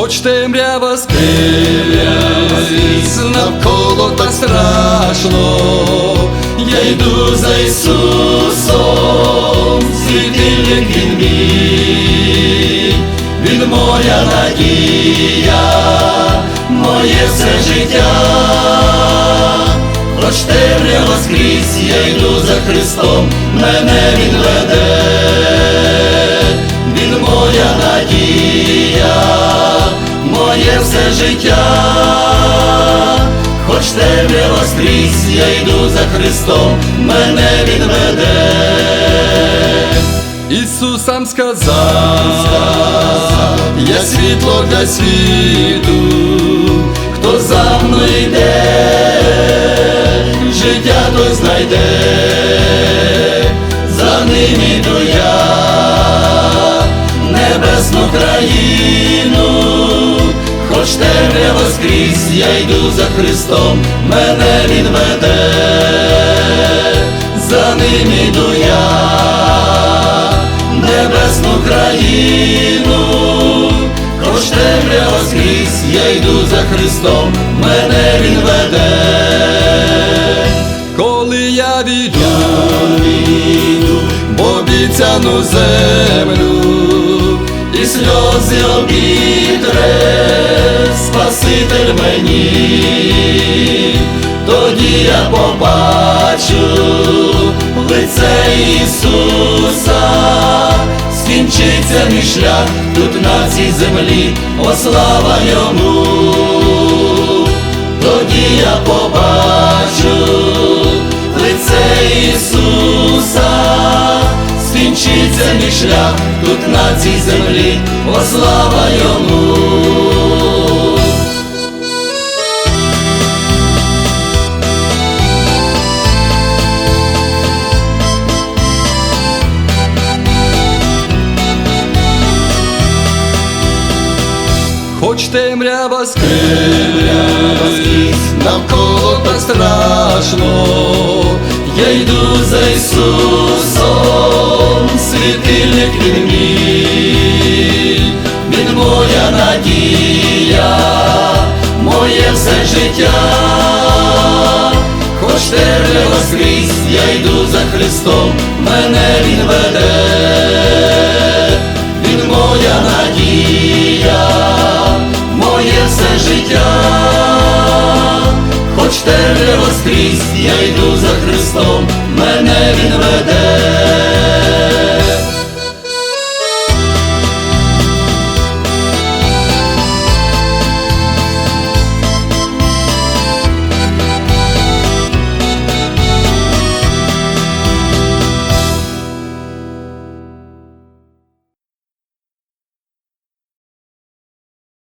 Хоч темрява скрізь, навколо так страшно, я йду за Ісусом, світильник він мій, він моя надія, моє все життя, хоч темрява скрізь, я йду за Христом, мене він веде, життя, хоч темрява скрізь, я йду за Христом, мене він веде. Ісус сам сказав, я світло для світу, хто за мною йде, життя той знайде, за ним іду я, небесну країну, хоч темрява скрізь, я йду за Христом, мене він веде, за ним іду я, небесну країну, хоч темрява скрізь, я йду за Христом, мене він веде, коли я війду, в обіцяну землю, і сльози обітре, Спаситель мені, тоді я побачу лице Ісуса, скінчиться мій шлях тут на цій землі, о слава йому, тоді я побачу мій шлях тут на цій землі, о слава йому. Хоч темрява скрізь, навколо так страшно, я йду за Ісусом, моє життя, хоч темрява скрізь, я йду за Христом, мене він веде, він моя надія, моє все життя, хоч темрява скрізь, я йду за Христом, мене